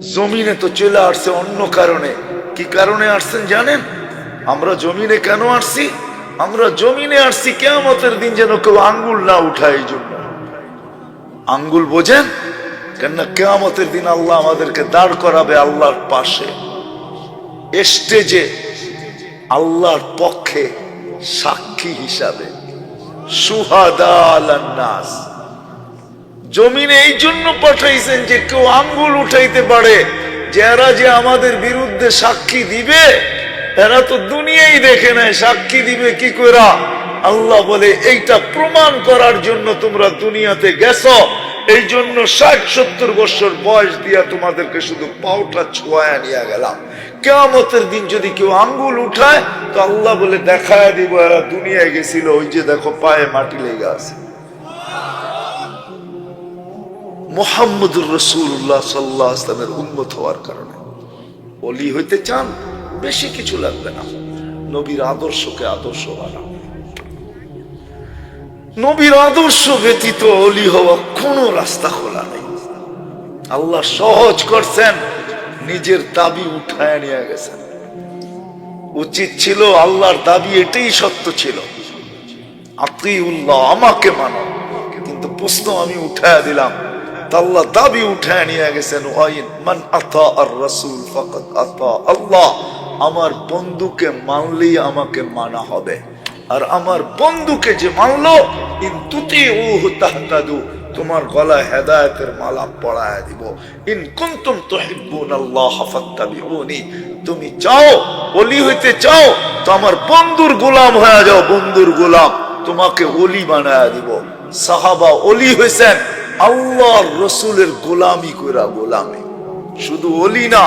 জমিনে তো চলে আসছে অন্য কারণে। কি কারণে আসছেন জানেন? আমরা জমিনে কেন আসছি? আমরা জমিনে আসছি কেমতের দিন যেন কেউ আঙ্গুল না উঠায় এই জন্য। আঙ্গুল বোঝেন? কেননা কেয়ামতের দিন আল্লাহ আমাদেরকে দাঁড় করাবে আল্লাহর পাশে। স্টেজে আল্লাহর পক্ষে সাক্ষী হিসাবে। সুহাদা আলান্নাস। জমিনে এই জন্য পাঠাইছেন যে কেউ আঙ্গুল উঠাইতে পারে। যে এরা যে আমাদের বিরুদ্ধে সাক্ষী দিবে এরা তো দুনিয়াই দেখে নেয়, সাক্ষী দিবে কি করা আল্লাহ বলে, এইটা প্রমাণ করার জন্য তোমরা দুনিয়াতে গেছো। এই জন্য ষাট সত্তর বছর বয়স দিয়া তোমাদেরকে শুধু পাউটা ছোঁয়া নিয়ে গেলাম। কেয়ামতের দিন যদি কেউ আঙ্গুল উঠায়, তো আল্লাহ বলে, দেখায় দিব, এরা দুনিয়ায় গেছিল, ওই যে দেখো পায়ে মাটি লেগে আছে। মোহাম্মদুর রসুল্লাহ সাল্লাহ আসলামের উন্মত হওয়ার কারণে। অলি হইতে চান, বেশি কিছু লাগবে না। নবীর আদর্শকে আদর্শ বানাও। নবীর আদর্শ ব্যতীত অলি হওয়া কোনো রাস্তা খোলা নেই। আল্লাহ সহজ করছেন, নিজের দাবি উঠায় নিয়ে গেছেন। উচিত ছিল আল্লাহর দাবি এটাই সত্য ছিল। আতিউল্লাহ, আমাকে মানো। কিন্তু প্রশ্ন আমি উঠায় দিলাম আল্লাহ দাবি উঠায় নিয়ে গেছেন, ওয়াইন মান আতা আর রাসূল ফাকাদ আতা আল্লাহ, আমার বন্ধুকে মানলেই আমাকে মানা হবে। আর আমার বন্ধুকে যে মানলো, ইন তুতিউহু তাহতাদু, তোমার গলায় হেদায়তের মালা পড়ায় দিব। ইন কুনতুম তুহিব্বুন আল্লাহ ফাত্তাবিউনি, তুমি চাও, ওলি হইতে চাও, তো আমার বন্ধুর গোলাম হয়ে যাও, বন্ধুর গোলাম, তোমাকে ওলি বানায় দিব। সাহাবা ওলি হয়েছেন আল্লাহর রসুলের গোলামি কইরা গোলামি। শুধু ওলি না,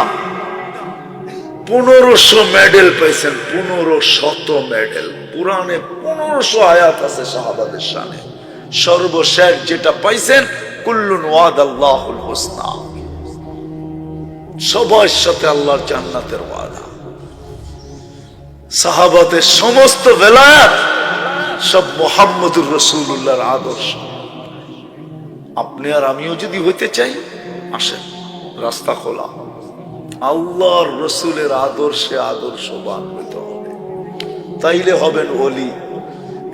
পনেরোশো মেডেল পাইছেন পনেরো শত মেডেল পুরাণে পনেরোশো আয়াত আছে সাহাবাদের সামনে সর্বশেষ যেটা পাইছেন, কুল্লুন ওয়াদ আল্লাহুল হোসনা। সবার সাথে আল্লাহর জান্নাতের ওয়াদা। সাহাবাদের সমস্ত বেলায়াত সব মোহাম্মদুর রসুল্লাহর আদর্শ। আপনি আর আমিও যদি হইতে চাই, আসেন, রাস্তা খোলা। আল্লাহর রসুলের আদর্শে আদর্শবান হইতে হবে। তাইলে হবেন অলি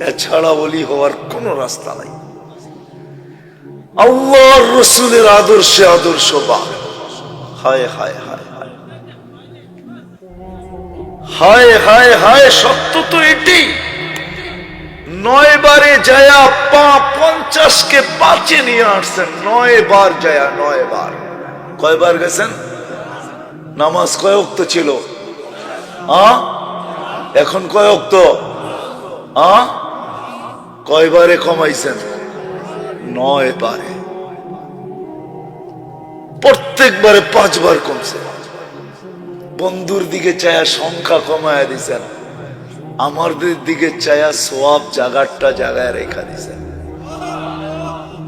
এছাড়া অলি হওয়ার কোনো রাস্তা নাই। আল্লাহর রসুলের আদর্শে আদর্শবান। হায় হায় হায় হায়। হায় হায় হায়, সত্য তো এটি। নয় বারে যায়া পা পঞ্চাশকে পাঁচে নিয়ে আসছেন। নয় বার যায়া নয় বার কয়বার গেছেন? নামাজ কয় অক্ত ছিল? আ? এখন কয় অক্ত আ? কয়বারে কমাইছেন? নয় বারে প্রত্যেকবারে পাঁচবার কমছে। বন্ধুর দিকে চায়া সংখ্যা কমায় দিছেন। আমাদের দিকে চায়া সোয়াব জাগারটা জাগায় রেখা দিছেন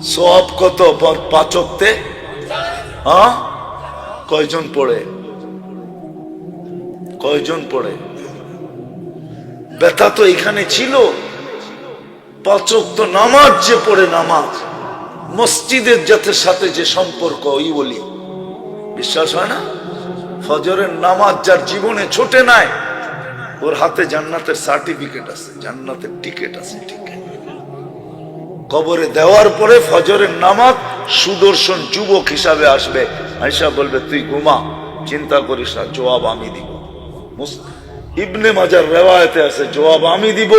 সোয়াব কত? পাচকতে হ্যাঁ? কয়জন পড়ে? কয়জন পড়ে? ব্যথা তো এখানে ছিল। পাচক তো নামাজ যে পড়ে নামাজ, মসজিদের জাতের সাথে যে সম্পর্ক, ওই বলি। বিশ্বাস হয় না? ফজরের নামাজ যার জীবনে ছোটে নাই ওর হাতে জান্নাতের সার্টিফিকেট আছে, জান্নাতের টিকিট আছে কবরে দেওয়ার পরে ফজরের নামাজ সুদর্শন যুবক হিসাবে আসবে। আয়সা বলবে, তুই ঘুমা, চিন্তা করিস না, জবাব আমি দিব। ইবনে মাজার রেওয়ায়তে আছে, জবাব আমি দিব।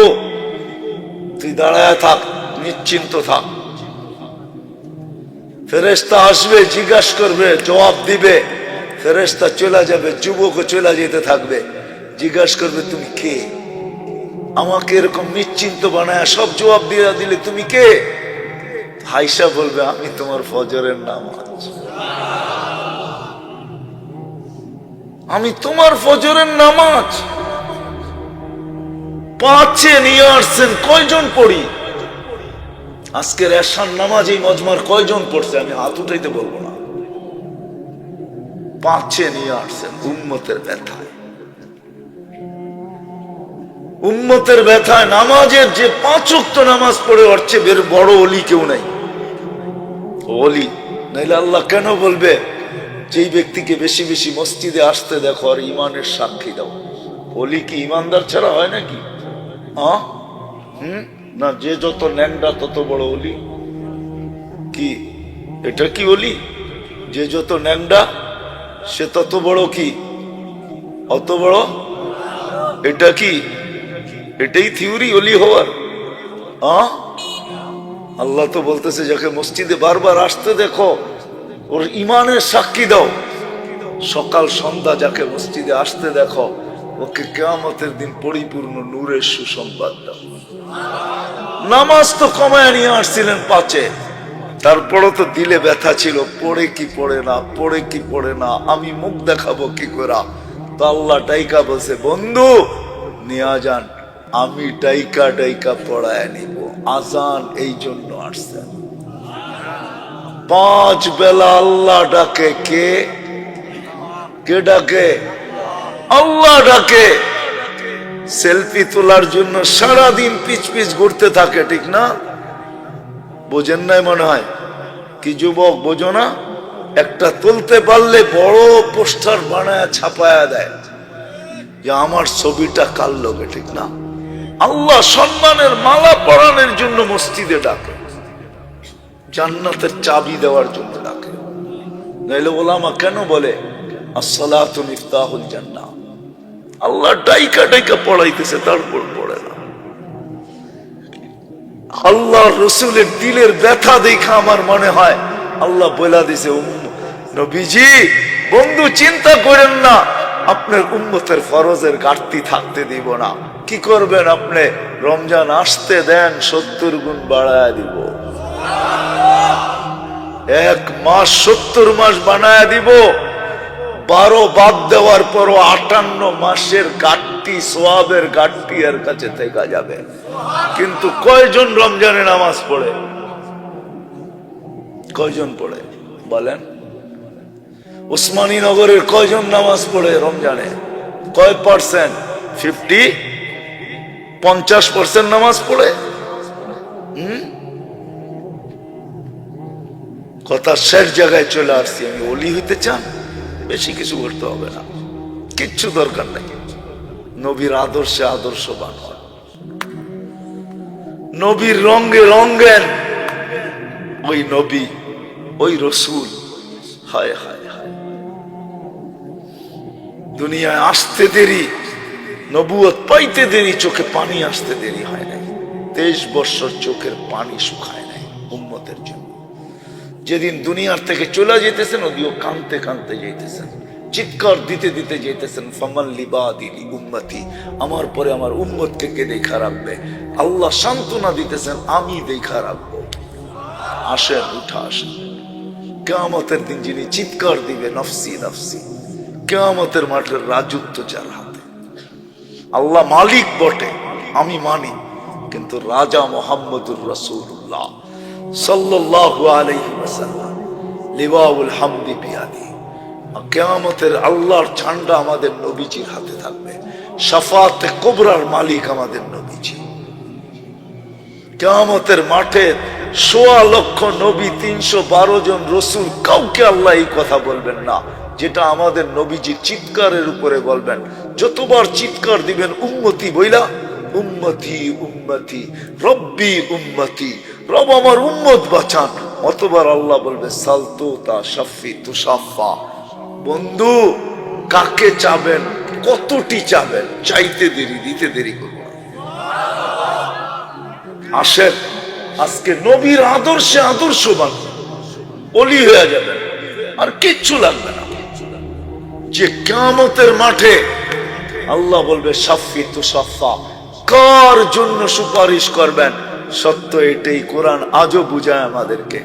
তুই দাঁড়ায় থাক, নিশ্চিন্ত থাক। ফেরেস্তা আসবে, জিজ্ঞাসা করবে, জবাব দিবে। ফেরেস্তা চলে যাবে, যুবকও চলে যেতে থাকবে। জিজ্ঞাসা করবে, তুমি কে? আমাকে এরকম নিশ্চিন্ত বানায় সব জবাব দিয়ে দিলে, তুমি কে? হাইসা বলবে, আমি তোমার ফজরের নামাজ। আমি তোমার ফজরের নামাজ। পাঁচে নিয়ে আসছেন, কয়জন পড়ি? আজকের এসার নামাজ এই মজমার কয়জন পড়ছে, আমি হাত উঠাইতে বলব না। পাঁচে নিয়ে আসছেন, উম্মতের ব্যথায়। উম্মতের ব্যথায় নামাজের যে পাঁচ নামাজ পড়ে হচ্ছে বের বড় অলি কেউ নাই। অলি। নাইলে আল্লাহ কেন বলবে, যেই ব্যক্তিকে বেশি বেশি মসজিদে আসতে দেখো আর ইমানের সাক্ষী দাও। অলি কি ইমানদার ছাড়া হয় নাকি? হুম? না, যে যত ন্যাংডা, তত বড় অলি। কি? এটা কি অলি? যে যত ন্যাংডা, সে তত বড় কি? অত বড়? এটা কি? এটাই থিওরি অলি হওয়ার। আহ আল্লাহ তো বলতেছে, যাকে মসজিদে বারবার আসতে দেখো, ওর ইমানের সাক্ষী দাও। সকাল, সন্ধ্যা যাকে মসজিদে আসতে দেখো, ওকে কেয়ামতের দিন পরিপূর্ণ নূরের সুসংবাদ দাও। নামাজ তো কমায় নিয়ে আসছিলেন পাচে। তারপরও তো দিলে ব্যথা ছিল, পড়ে কি পড়ে না, পড়ে কি পড়ে না, আমি মুখ দেখাবো কি করা তো আল্লাহ টাইকা বসে বন্ধু, নিয়ে যান। আমি টাইকা টাইকা পড়ায় নিব। আজান এই জন্য আসছেন পাঁচ বেলা আল্লাহ ডাকে কে? কে ডাকে? আল্লাহ ডাকে। সেলফি তোলার জন্য সারাদিন পিচ পিচ ঘুরতে থাকে, ঠিক না? বোঝেন নাই মনে হয়? কি যুবক, বোঝো না? একটা তুলতে পারলে বড় পোস্টার বানায়, ছাপায়া দেয়। যে আমার ছবিটা কাল লোকে, ঠিক না? আল্লাহ সম্মানের মালা পরানোর জন্য মসজিদে ডাকে। জান্নাতের চাবি দেওয়ার জন্য ডাকে। নাইলে ওলামা কেন বলে, আসসালাতু মিফতাহুল জান্নাহ আল্লাহ ডাইকা ডাইকা পড়াইতেছে, তারপর পড়ে না। আল্লাহ রসুলের দিলের ব্যথা দেখা আমার মনে হয়, আল্লাহ বলা দিছে নবীজি, বন্ধু, চিন্তা করেন না, আপনার উম্মতের ফরজের ঘাটতি থাকতে দিব না। কি করবেন আপনি? রমজান আসতে দেন, সত্তর গুণ বাড়ায় দিব। এক মাস সত্তর মাস বানায় দিব। বারো বাদ দেওয়ার পরও আটান্ন মাসের গাঠটি সোয়াবের গাঠটি এর কাছে থেকে যাবে। কিন্তু কয়জন রমজানে নামাজ পড়ে? কয়জন পড়ে? বলেন। উসমানী নগরের কয়জন নামাজ পড়ে রমজানে? কয় পার্সেন্ট ফিফটি পঞ্চাশ পার্সেন্ট নামাজ পড়ে? কথা শেষ জায়গায় চলে আসছি আমি। অলি হইতে চান, বেশি কিছু করতে হবে না। কিচ্ছু দরকার নেই। নবীর আদর্শে আদর্শবান হন। নবীর রঙ্গে রঙ্গেন ওই নবী, ওই রসুল। হায় হায় হায়। দুনিয়ায় আসতে দেরি। নবুয়ত পাইতে দেরি, চোখে পানি আসতে দেরি হয় নাই। তেইশ বৎসর চোখের পানি শুকায় নাই উম্মতের জন্য। যেদিন দুনিয়ার থেকে চলে যেতেছেন, ওদিও কানতে কানতে যেতেছেন। চিৎকার দিতে দিতে যেতেছেন ফমাল লিবা দিলি উম্মতি, আমার পরে আমার উম্মতকে কে দেখা রাখবে? আল্লাহ সান্ত্বনা দিতেছেন, আমি দেখা রাখব। আসেন, উঠা আসেন। কেয়ামতের দিন যিনি চিৎকার দিবে, নফসি নফসি, কেয়ামতের মাঠের রাজত্ব যার আল্লাহ মালিক বটে, আমি মানি। কিন্তু রাজা মোহাম্মদুর রসুল্লাহ সাল্লাল্লাহু আলাইহি ওয়াসাল্লাম লিওয়াউল হামদি বিয়াদি। কেয়ামতের আল্লাহর ঝান্ডা আমাদের নবীজির হাতে থাকবে। সাফাতে কোবরার মালিক আমাদের নবীজি। কেয়ামতের মাঠে সোয়া লক্ষ নবী, তিনশো বারো জন রসুল কাউকে আল্লাহ এই কথা বলবেন না, যেটা আমাদের নবীজি চিৎকারের উপরে বলবেন। যতবার চিৎকার দিবেন, উম্মতি বইলা, উম্মতি উম্মতি, রব্বি উম্মতি, রব আমার উম্মত বাঁচান। অতবার আল্লাহ বলবে, সালতো তা সাফি তুষাফা বন্ধু, কাকে চাবেন, কতটি চাবেন? চাইতে দেরি, দিতে দেরি করব। আসেন, আজকে নবীর আদর্শে আদর্শ আদর্শবান। অলি হয়ে যাবেন, আর কিচ্ছু লাগবে না। যে কামতের মাঠে আল্লাহ বলবে, সাফি তু সাফা। কার জন্য সুপারিশ করবেন? সত্য এটাই, কোরআন আজও বুঝায় আমাদেরকে।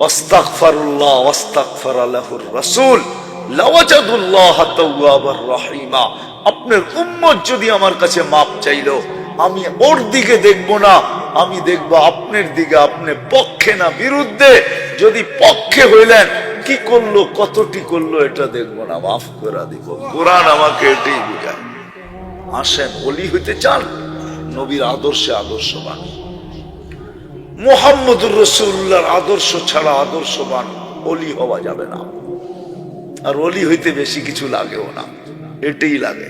অস্তাগফারুল্লাহ অস্তাগফার আলাহুর রাসূল। লাওয়াজাদুল্লাহ তাওয়াবার রহিমা। আপনার উম্মত যদি আমার কাছে মাপ চাইলো, আমি ওর দিকে দেখব না, আমি দেখব আপনার দিকে, আপনি পক্ষে না, বিরুদ্ধে। যদি পক্ষে হইলেন কি করল, কতটি করল, এটা দেখব না, মাফ করে দিব। কোরআন আমাকে এটাই বুঝায়। আসেন অলি হইতে চান, নবীর আদর্শে আদর্শবান। মোহাম্মদুর রসুল্লাহর আদর্শ ছাড়া আদর্শবান অলি হওয়া যাবে না। আর অলি হইতে বেশি কিছু লাগেও না, এটাই লাগে।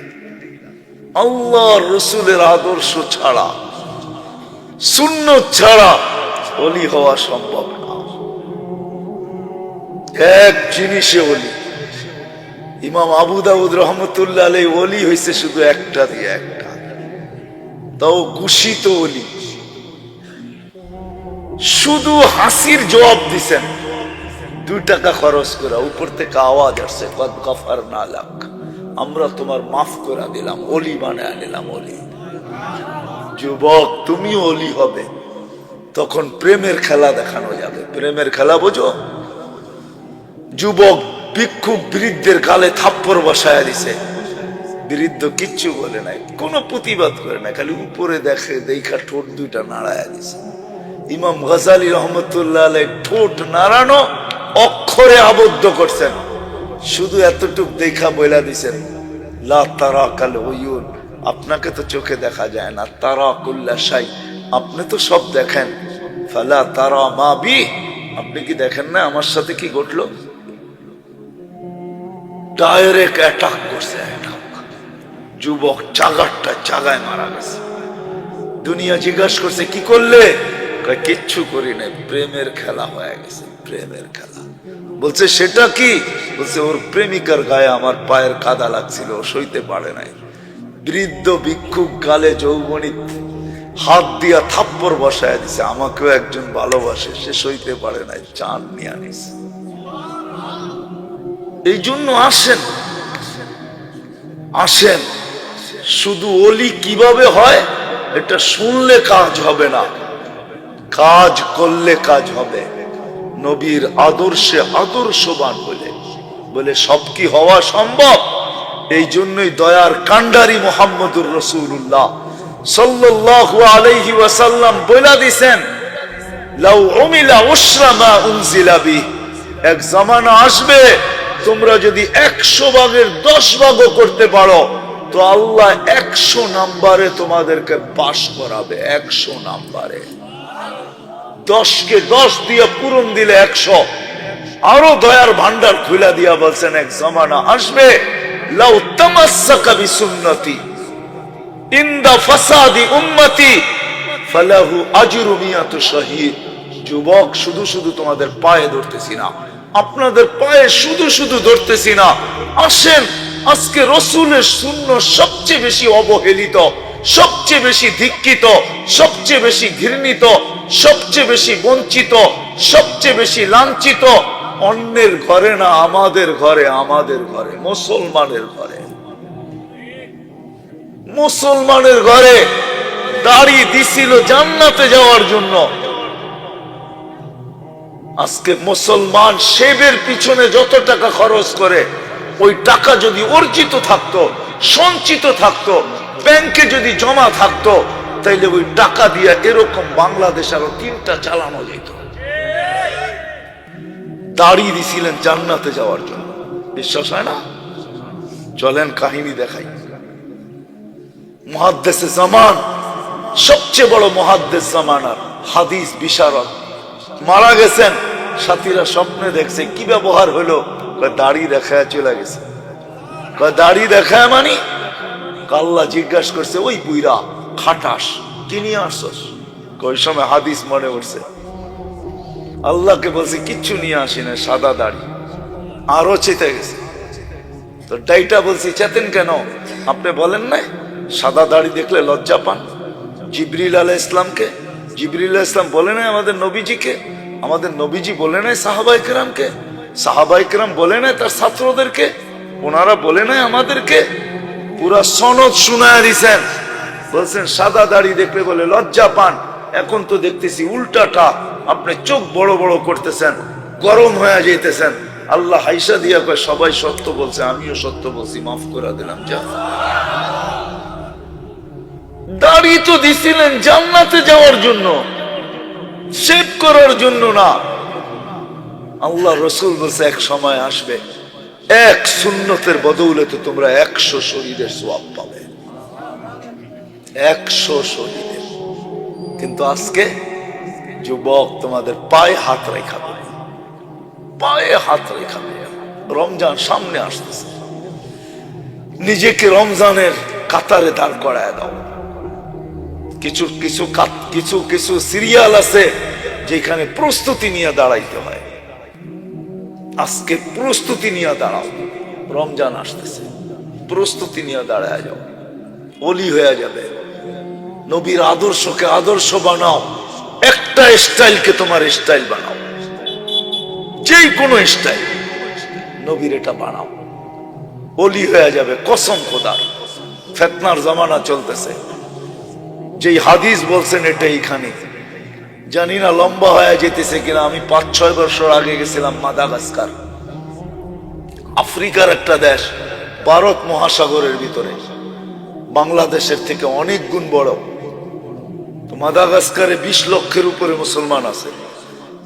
আল্লাহ রসুলের আদর্শ ছাড়া শূন্য ছাড়া অলি হওয়া সম্ভব এক জিনিসে অলি ইমাম আবু দাউদ রহমতুল্লাহ আলাই অলি হয়েছে শুধু একটা দিয়ে একটা। তাও ঘুষিত অলি শুধু হাসির জবাব দিছেন। দুই টাকা খরচ করা উপর থেকে আওয়াজ আসছে না আমরা তোমার মাফ করে দিলাম অলি বানায় নিলাম অলি যুবক তুমি অলি হবে। তখন প্রেমের খেলা দেখানো যাবে। প্রেমের খেলা বোঝো? যুবক ভিক্ষুক বৃদ্ধের কালে থাপ্পড় বসায় দিছে। বৃদ্ধ কিচ্ছু বলে নাই, কোনো প্রতিবাদ করে না খালি উপরে দেখে, দেখা ঠোঁট দুইটা নাড়ায় দিছে। ইমাম গজালি রহমতুল্লাহ ঠোঁট নাড়ানো অক্ষরে আবদ্ধ করছেন। শুধু এতটুক দেখা বইলা দিছেন, লা তারা কাল আপনাকে তো চোখে দেখা যায় না তারা কুল্লা সাই আপনি তো সব দেখেন। ফালা তারা মা বি, আপনি কি দেখেন না আমার সাথে কি ঘটলো? ডাইরেক্ট অ্যাটাক করছে যুবক চাগারটা চাগায় মারা গেছে। দুনিয়া জিজ্ঞাসা করছে, কি করলে? কিচ্ছু করি নাই, প্রেমের খেলা হয়ে গেছে, প্রেমের খেলা। বলছে, সেটা কি? বলছে, ওর প্রেমিকার গায়ে আমার পায়ের কাদা লাগছিল, ও সইতে পারে নাই। বৃদ্ধ ভিক্ষুক গালে যৌবনী হাত দিয়া থাপ্পড় বসায় দিছে, আমাকেও একজন ভালোবাসে, সে সইতে পারে নাই চান নিয়ে আনিস। এই জন্য আসেন। আসেন। শুধু অলি কীভাবে হয়, এটা শুনলে কাজ হবে না। কাজ করলে কাজ হবে। নবীর আদর্শে আদর্শবান বলে। বলে সব কি হওয়া সম্ভব? এই জন্যই দয়ার কান্ডারি মোহাম্মদুর রসুল্লাহ সাল্লাল্লাহু আলাইহি ওয়াসাল্লাম বইলা দিছেন, লাউ উমিলা উসরা মা উনজিলা এক জামানা আসবে তোমরা যদি একশো ভাগের দশ ভাগও করতে পারো, তো আল্লাহ একশো নাম্বারে তোমাদেরকে পাশ করাবে, একশো নাম্বারে। দশকে দশ দিয়ে পূরণ দিলে একশো। আরও দয়ার ভান্ডার খুলা দিয়া বলছেন, এক জমানা আসবে। যুবক, শুধু শুধু তোমাদের পায়ে ধরতেছি না। আপনাদের পায়ে শুধু শুধু ধরতেছি না। আসেন, আজকে রসুলের শূন্য সবচেয়ে বেশি অবহেলিত, সবচেয়ে বেশি ধিক্ষিত সবচেয়ে বেশি ঘৃণিত, সবচেয়ে বেশি বঞ্চিত, সবচেয়ে বেশি লাঞ্ছিত। অন্যের ঘরে না, আমাদের ঘরে আমাদের ঘরে, মুসলমানের ঘরে। মুসলমানের ঘরে দাড়ি দিছিল জান্নাতে যাওয়ার জন্য। আজকে মুসলমান সেবের পিছনে যত টাকা খরচ করে, ওই টাকা যদি অর্জিত থাকতো, সঞ্চিত থাকতো, ব্যাংকে যদি জমা থাকতো, তাইলে ওই টাকা দিয়ে এরকম বাংলাদেশ আরও তিনটা চালানো যেত। দাঁড়িয়ে দিছিলেন জান্নাতে যাওয়ার জন্য। বিশ্বাস হয় না? চলেন কাহিনী দেখাই। মহাদ্দেশে জামান, সবচেয়ে বড় মহাদ্দেশ জামানার হাদিস বিশারদ। মারা গেছেন সাথীরা স্বপ্নে দেখছে, কি ব্যবহার হলো? দাড়ি দেখায় চলে গেছে। দাড়ি দেখায় মানি? কাল্লা জিজ্ঞাসা করছে, ওই বুইরা খাটাস, কি নিয়ে আসছস? ওই সময় হাদিস মনে উঠছে। আল্লাহকে বলছে, কিচ্ছু নিয়ে আসি না, সাদা দাড়ি। আরও চেতে গেছে। তো ডাইটা বলছি, চেতেন কেন? আপনি বলেন নাই, সাদা দাড়ি দেখলে লজ্জা পান? জিবরিল আলাহ ইসলামকে জিবরিল ইসলাম বলে নাই আমাদের নবীজিকে আমাদের নবীজি বলে নাই সাহাবাই কেরামকে? সাহাবাই কেরাম বলে নাই তার ছাত্রদেরকে? ওনারা বলে নাই আমাদেরকে? পুরা সনদ শুনায় দিছেন। বলছেন, সাদা দাড়ি দেখলে বলে, লজ্জা পান। এখন তো দেখতেছি উল্টাটা আপনি চোখ বড় বড় করতেছেন, গরম হয়ে যেতেছেন আল্লাহ হাইসা দিয়া কয়, সবাই সত্য বলছে, আমিও সত্য বলছি, মাফ করে দিলাম, যা। দাড়ি তো দিছিলেন জান্নাতে যাওয়ার জন্য। সেভ করার জন্য না। আল্লাহ রসুল বলছে, এক সময় আসবে, এক সুন্নতের বদৌলতে তোমরা একশো শহীদের সোয়াব পাবে। একশো শহীদের। কিন্তু আজকে যুবক তোমাদের পায়ে হাত রেখা দেবে। পায়ে হাত রেখা দেবে। রমজান সামনে আসতেছে। নিজেকে রমজানের কাতারে দাঁড় করায় দাও। কিছু কিছু কিছু কিছু সিরিয়াল আছে যেখানে প্রস্তুতি নিয়ে দাঁড়াইতে হয়। আজকে প্রস্তুতি নিয়ে দাঁড়াও। রমজান আসতেছে। প্রস্তুতি নিয়ে দাঁড়ায় যাও। অলি হয়ে যাবে। নবীর আদর্শকে আদর্শ বানাও। একটা স্টাইলকে তোমার স্টাইল বানাও। যেই কোনো স্টাইল। নবীর এটা বানাও। অলি হয়ে যাবে। কসম খোদার। ফেতনার জামানা চলতেছে। যেই হাদিস বলছেন এটা এইখানে। জানি না লম্বা হয়ে যেতেছে কিনা, আমি পাঁচ, ছয় বছর আগে গেছিলাম মাদাগাস্কার। আফ্রিকার একটা দেশ, ভারত মহাসাগরের ভিতরে। বাংলাদেশের থেকে অনেক গুণ বড়। মাদাগাস্কারে বিশ লক্ষের উপরে মুসলমান আছে।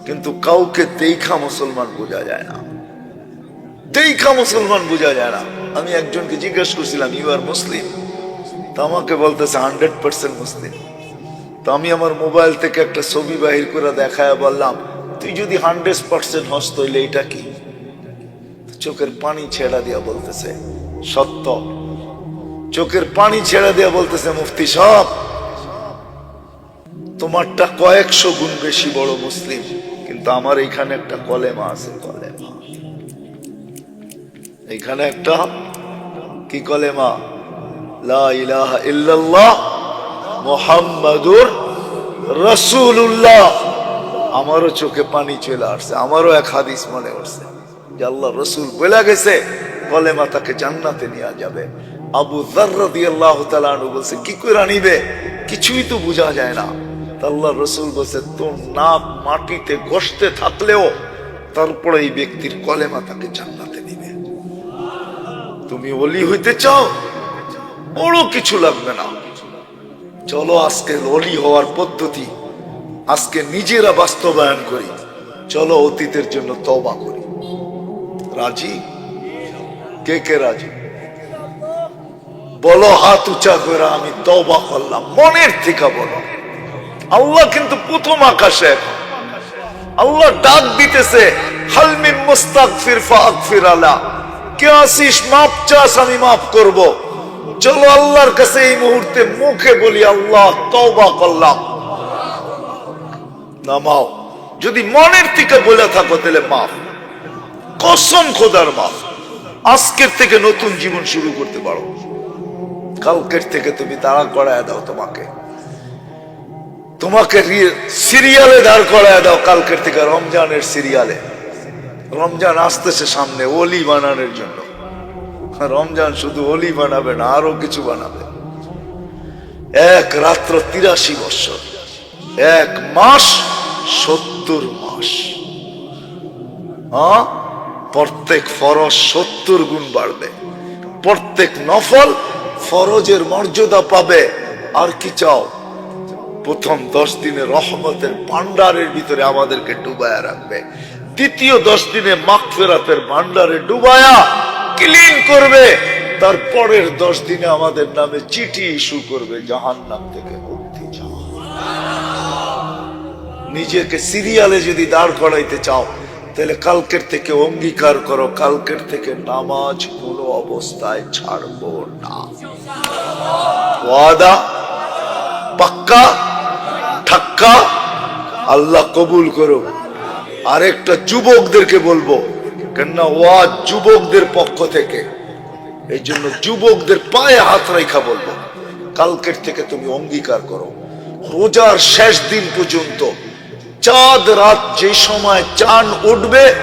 কিন্তু কাউকে দেখা মুসলমান বোঝা যায় না। দেখা মুসলমান বোঝা যায় না। আমি একজনকে জিজ্ঞেস করছিলাম ইউ আর মুসলিম তো আমাকে বলতেছে হান্ড্রেড পার্সেন্ট মুসলিম। তো আমি আমার মোবাইল থেকে একটা ছবি বাহির করে দেখায় বললাম, তুই যদি হান্ড্রেড পার্সেন্ট হস তৈলে এটা কি? চোখের পানি ছেড়া দিয়া বলতেছে, সত্য। চোখের পানি ছেড়ে দিয়া বলতেছে, মুফতি সব তোমারটা কয়েকশো গুণ বেশি বড় মুসলিম, কিন্তু আমার এইখানে একটা কলেমা আছে, কলেমা। এইখানে একটা কি কলেমা? মোহাম্মদুর রসুল্লাহ আমারও চোখে পানি চলে আসছে, আমারও এক হাদিস মনে উঠছে যে আল্লাহ রসুল বলে গেছে কলেমা তাকে জান্নাতে নিয়ে যাবে। আবু জার্রদি আল্লাহ তালু বলছে, কি করে নিবে? কিছুই তো বোঝা যায় না। আল্লাহ রসুল বলছে, তোর নাক মাটিতে গসতে থাকলেও তারপরে এই ব্যক্তির কলেমা তাকে জান্নাতে নিবে। তুমি অলি হইতে চাও? বড় কিছু লাগবে না। চলো আজকে অলি হওয়ার পদ্ধতি, আজকে নিজেরা বাস্তবায়ন করি। চলো অতীতের জন্য তবা করি। রাজি? কে কে রাজি? বলো, হাত উঁচা করে আমি তবা করলাম, মনের থেকে বলো। আল্লাহ কিন্তু প্রথম আকাশে। আল্লাহ ডাক দিতেছে হালমিন মুস্তাগফির ফাগফির আলা। কে আসিস, মাপ চাস, আমি মাফ করব। চলো আল্লাহর কাছে এই মুহূর্তে মুখে বলি, আল্লাহ, তওবা করলাম। নামাও। যদি মনের থেকে বলে থাকো, তাহলে মাফ। কসম খোদার মাফ। আজকের থেকে নতুন জীবন শুরু করতে পারো। কালকের থেকে তুমি দাঁড়া করায় দাও তোমাকে। তোমাকে সিরিয়ালে দাঁড় করায় দাও কালকের থেকে রমজানের সিরিয়ালে। রমজান আসতেছে সামনে অলি বানানোর জন্য। রমজান শুধু অলি বানাবে না, আরও কিছু বানাবে। এক রাত্র তিরাশি বছর, এক মাস সত্তর মাস? প্রত্যেক ফরজ সত্তর গুণ বাড়বে। প্রত্যেক নফল ফরজের মর্যাদা পাবে। আর কি চাও? প্রথম দশ দিনে রহমতের ভান্ডারের ভিতরে আমাদেরকে ডুবায়া রাখবে। দ্বিতীয় দশ দিনে মাগফিরাতের ভান্ডারে ডুবায়া ক্লিন করবে। তারপরের দশ দিনে আমাদের নামে চিঠি ইস্যু করবে জাহান নাম থেকে মুক্তি চাও। নিজেকে সিরিয়ালে যদি দাঁড় করাইতে চাও, তাহলে কালকের থেকে অঙ্গীকার করো, কালকের থেকে নামাজ কোনো অবস্থায় ছাড়বো না। ওয়াদা? পাক্কা? ঠাক্কা? আল্লাহ কবুল করো আরেকটা যুবকদেরকে বলব কেননা ওয়াজ যুবকদের পক্ষ থেকে। এই জন্য যুবকদের পায়ে হাত রেখা বলব। কালকের থেকে তুমি অঙ্গীকার করো। রোজার শেষ দিন পর্যন্ত চাঁদ রাত যে সময় চান উঠবে,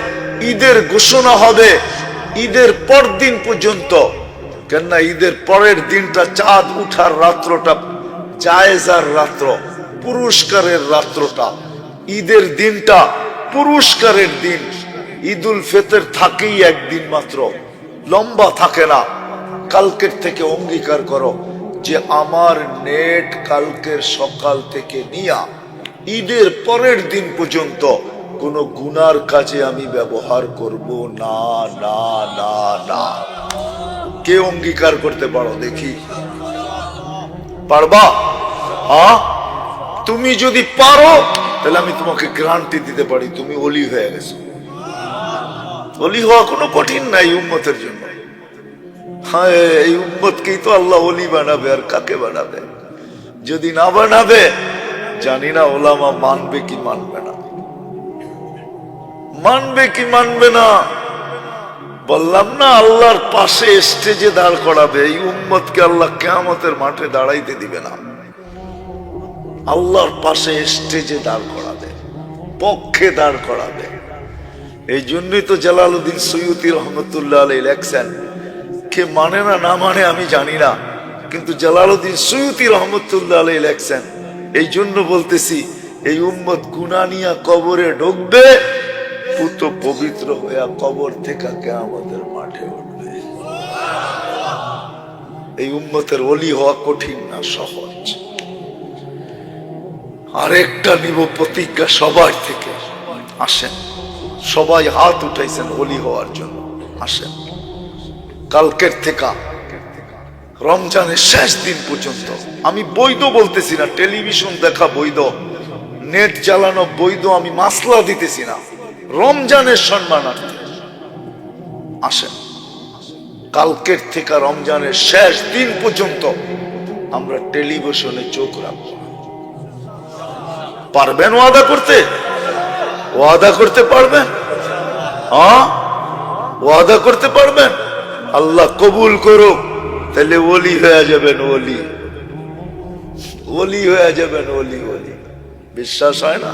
ঈদের ঘোষণা হবে, ঈদের পর দিন পর্যন্ত। কেননা ঈদের পরের দিনটা চাঁদ উঠার রাত্রটা জায়েজার রাত্র, পুরস্কারের রাত্রটা। ঈদের দিনটা পুরস্কারের দিন। ঈদুল ফেতের থাকেই একদিন মাত্র। লম্বা থাকে না। কালকের থেকে অঙ্গীকার করো যে আমার নেট কালকের সকাল থেকে নিয়া ঈদের পরের দিন পর্যন্ত কোনো গুনার কাজে আমি ব্যবহার করব না না না না। কে অঙ্গীকার করতে পারো দেখি? পারবা? হ্যাঁ তুমি যদি পারো, তাহলে আমি তোমাকে গ্রান্টি দিতে পারি, তুমি অলি হয়ে গেছো। অলি হওয়া কোনো কঠিন নাই উম্মতের জন্য। হ্যাঁ এই উম্মতকেই তো আল্লাহ অলি বানাবে আর কাকে বানাবে? যদি না বানাবে, জানি না ওলামা মানবে কি মানবে না। মানবে কি মানবে না? বললাম না, আল্লাহর পাশে স্টেজে দাঁড় করাবে। এই উম্মতকে আল্লাহ কেয়ামতের মাঠে দাঁড়াইতে দিবে না। আল্লাহর পাশে স্টেজে দাঁড় করাবে, পক্ষে দাঁড় করাবে। এই জন্যই তো জালালউদ্দিন সৈয়দি রহমতুল্লাহ আলী লেখছেন, কে মানে না না মানে আমি জানি না, কিন্তু জালালউদ্দিন সৈয়দি রহমতুল্লাহ আলী লেখছেন এই জন্য বলতেছি, এই উম্মত গুনানিয়া কবরে ঢুকবে, পুত পবিত্র হইয়া কবর থেকে আমাদের মাঠে উঠবে। এই উম্মতের অলি হওয়া কঠিন না, সহজ। আরেকটা নিব প্রতিজ্ঞা সবার থেকে, আসেন। সবাই হাত উঠাইছেন হোলি হওয়ার জন্য। আসেন। কালকের থেকে রমজানের শেষ দিন পর্যন্ত। আমি বৈধ বলতেছি না, টেলিভিশন দেখা বৈধ, নেট চালানো বৈধ, আমি মাসলা দিতেছি না। রমজানের সম্মানার্থে। আসেন। কালকের থেকে রমজানের শেষ দিন পর্যন্ত আমরা টেলিভিশনে চোখ রাখব। পারবেন ওয়াদা করতে? ওয়াদা করতে পারবেন? হ্যাঁ? ওয়াদা করতে পারবেন? আল্লাহ কবুল করুক। তাহলে ওলি হয়ে যাবেন ওলি। ওলি হয়ে যাবেন ওলি ওলি। বিশ্বাস হয় না?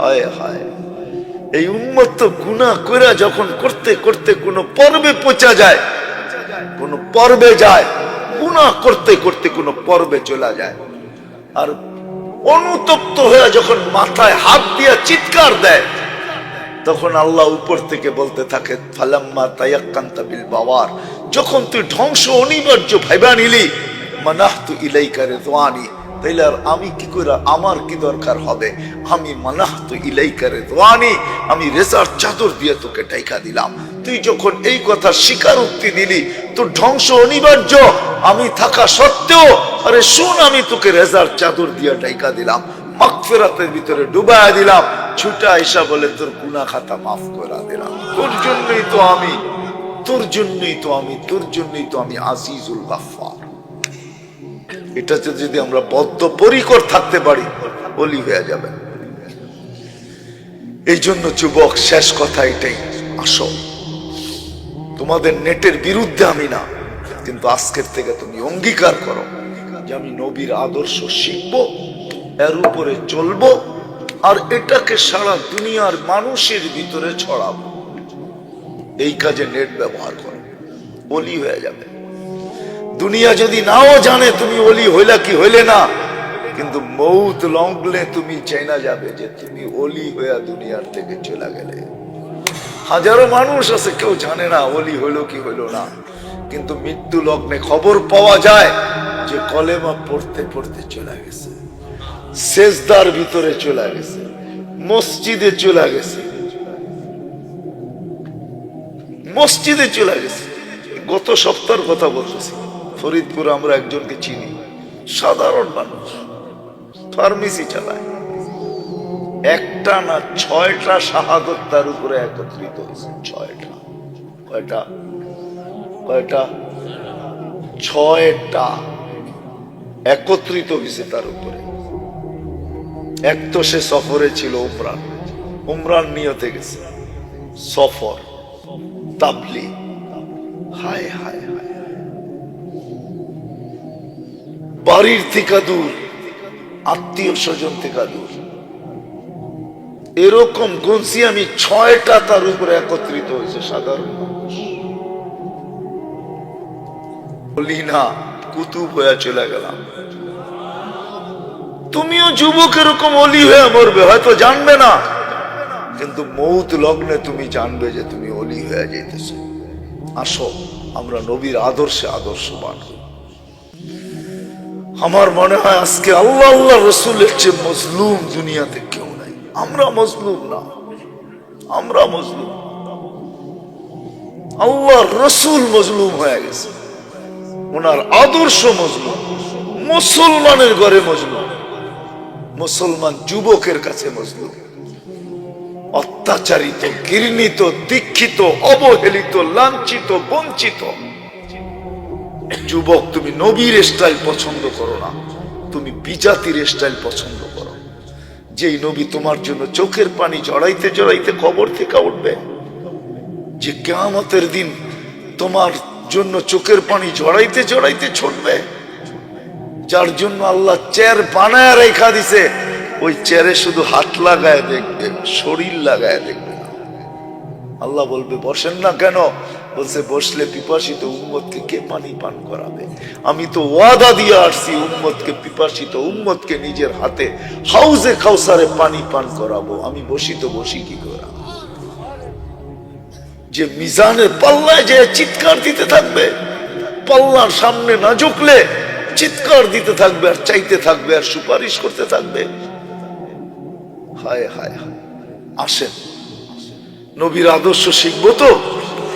হায় হায়। এই উন্মত তো গুণা করে যখন করতে করতে কোনো পর্বে পচা যায়, কোন পর্বে যায় গুণা করতে করতে কোনো পর্বে চলে যায়। আর অনুতপ্ত হয়ে যখন মাথায় হাত দিয়া চিৎকার দেয়, তখন আল্লাহ উপর থেকে বলতে থাকে, ফালাম্মা তায়াক্কান্তা বিল বাবার যখন তুই ধ্বংস অনিবার্য ভাইবা নিলি, মানাহতু ইলাইকা রিদওয়ানি। তাইলে আর আমি কি করে আমার কি দরকার হবে? আমি ইলাইকা রিদওয়ানি, আমি চাদর দিয়ে তোকে টাইকা দিলাম। তুই যখন এই কথা দিলি, তোর ধ্বংস অনিবার্য। আমি থাকা সত্ত্বেও, আরে শুন, আমি তোকে রেজার চাদর দিয়ে টাইকা দিলাম। মাগফিরাতের ভিতরে ডুবায় দিলাম। ছুটা আইসা বলে, তোর গুনা খাতা মাফ করে দিলাম। তোর জন্যই তো আমি, তোর জন্যই তো আমি, তোর জন্যই তো আমি আজিজুল গাফফার। এটাতে যদি আমরা বদ্ধপরিকর থাকতে পারি, বলি হয়ে যাবে। এই জন্য যুবক, শেষ কথা এটাই, আসো। তোমাদের নেটের বিরুদ্ধে আমি না, কিন্তু আজকের থেকে তুমি অঙ্গীকার করো যে আমি নবীর আদর্শ শিখব, এর উপরে চলবো, আর এটাকে সারা দুনিয়ার মানুষের ভিতরে ছড়াবো। এই কাজে নেট ব্যবহার করো অলি হয়ে যাবে। দুনিয়া যদি নাও জানে তুমি অলি হইলা কি হইলে না, কিন্তু মৌত লঙ্গলে তুমি চেনা যাবে যে তুমি অলি হইয়া দুনিয়ার থেকে চলে গেলে। হাজারো মানুষ আছে, কেউ জানে না অলি হইল কি হইল না, কিন্তু মৃত্যু লগ্নে খবর পাওয়া যায় যে কলেমা পড়তে পড়তে চলে গেছে, সেজদার ভিতরে চলে গেছে, মসজিদে চলে গেছে। মসজিদে চলে গেছে। গত সপ্তাহের কথা বলতেছি। ফরিদপুর আমরা একজনকে চিনি। সাধারণ মানুষ। ফার্মেসি চালায়। একটা না ছয়টা শাহাদত তার উপরে একত্রিত হয়েছে। ছয়টা। কয়টা? কয়টা? ছয়টা একত্রিত হয়েছে তার উপরে। এক তো সে সফরে ছিল উমরান। উমরান নিয়তে গেছে। সফর। তাবলি হায় হায় হায়। বাড়ির থেকে দূর, আত্মীয় স্বজন থেকে দূর। এরকম গুনছি আমি ছয়টা তার উপরে একত্রিত হয়েছে সাধারণ তুমিও যুবক এরকম অলি হয়ে মরবে, হয়তো জানবে না। কিন্তু মৌত লগ্নে তুমি জানবে যে তুমি অলি হয়ে আসো, আমরা নবীর আদর্শে আদর্শবান। আমার মনে হয় আজকে আল্লাহ আল্লাহ রসুলের চেয়ে মজলুম দুনিয়াতে কেউ নাই। আমরা মজলুম না। আমরা মজলুম। আল্লাহ রসুল মজলুম হয়ে গেছে। ওনার আদর্শ মজলুম। মুসলমানের ঘরে মজলুম। মুসলমান যুবকের কাছে মজলুম। অত্যাচারিত, ঘৃণিত, দীক্ষিত, অবহেলিত, লাঞ্ছিত, বঞ্চিত। যুবক, তুমি নবীর স্টাইল পছন্দ করো না। তুমি বিজাতির স্টাইল পছন্দ করো। যেই নবী তোমার জন্য চোখের পানি জড়াইতে জড়াইতে কবর থেকে উঠবে, যে কেয়ামতের দিন তোমার জন্য চোখের পানি জড়াইতে জড়াইতে ছুটবে, যার জন্য আল্লাহ চেয়ার বানায় রেখা দিছে। ওই চেয়ারে শুধু হাত লাগায় দেখবে, শরীর লাগায় দেখবে আল্লাহ বলবে, বসেন না কেন? বলছে, বসলে পিপাসিত উম্মতকে কে পানি পান করাবে। আমি তো ওয়াদা দিয়ে আসছি, উম্মতকে, পিপাসিত উম্মতকে নিজের হাতে হাউজে খাউসারে পানি পান করাবো। আমি বসি তো বসি কি করা? যে মিজানের পাল্লায় যে চিৎকার দিতে থাকবে, পাল্লার সামনে না ঝুঁকলে চিৎকার দিতে থাকবে আর চাইতে থাকবে আর সুপারিশ করতে থাকবে। হায় হায় হায়। আসেন। নবীর আদর্শ শিখব তো?